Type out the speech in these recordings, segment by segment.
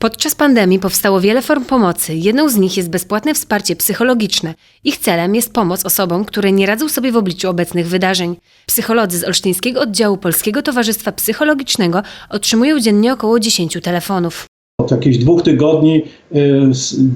Podczas pandemii powstało wiele form pomocy. Jedną z nich jest bezpłatne wsparcie psychologiczne. Ich celem jest pomoc osobom, które nie radzą sobie w obliczu obecnych wydarzeń. Psycholodzy z Olsztyńskiego Oddziału Polskiego Towarzystwa Psychologicznego otrzymują dziennie około 10 telefonów. Od jakichś dwóch tygodni y,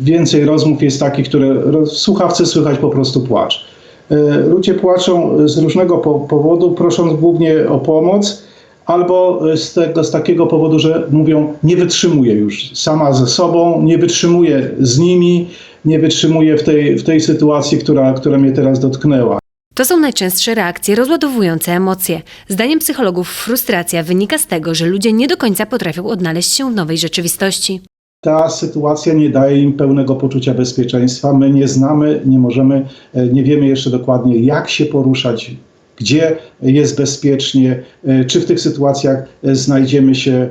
więcej rozmów jest takich, które w słuchawce słychać po prostu płacz. Y, Ludzie płaczą z różnego po- powodu, prosząc głównie o pomoc, albo z, tego, z takiego powodu, że mówią, nie wytrzymuję już sama ze sobą, nie wytrzymuję z nimi, nie wytrzymuję w tej, w tej sytuacji, która, która mnie teraz dotknęła. To są najczęstsze reakcje rozładowujące emocje. Zdaniem psychologów frustracja wynika z tego, że ludzie nie do końca potrafią odnaleźć się w nowej rzeczywistości. ta sytuacja nie daje im pełnego poczucia bezpieczeństwa. My nie znamy, nie możemy, e, nie wiemy jeszcze dokładnie, jak się poruszać, gdzie jest bezpiecznie, e, czy w tych sytuacjach e, znajdziemy się e,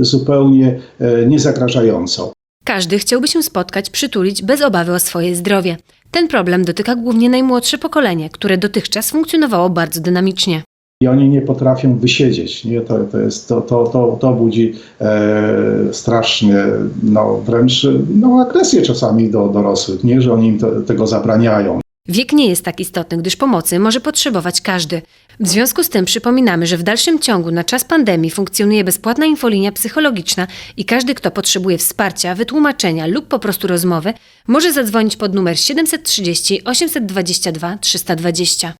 zupełnie niezagrażająco. Każdy chciałby się spotkać, przytulić bez obawy o swoje zdrowie. Ten problem dotyka głównie najmłodsze pokolenie, które dotychczas funkcjonowało bardzo dynamicznie. I oni nie potrafią wysiedzieć. Nie? To, to, jest, to, to, to, to budzi e, strasznie, no, wręcz no, agresję czasami do dorosłych, nie? że oni im tego zabraniają. Wiek nie jest tak istotny, gdyż pomocy może potrzebować każdy. W związku z tym przypominamy, że w dalszym ciągu na czas pandemii funkcjonuje bezpłatna infolinia psychologiczna i każdy, kto potrzebuje wsparcia, wytłumaczenia lub po prostu rozmowy, może zadzwonić pod numer 730 822 320.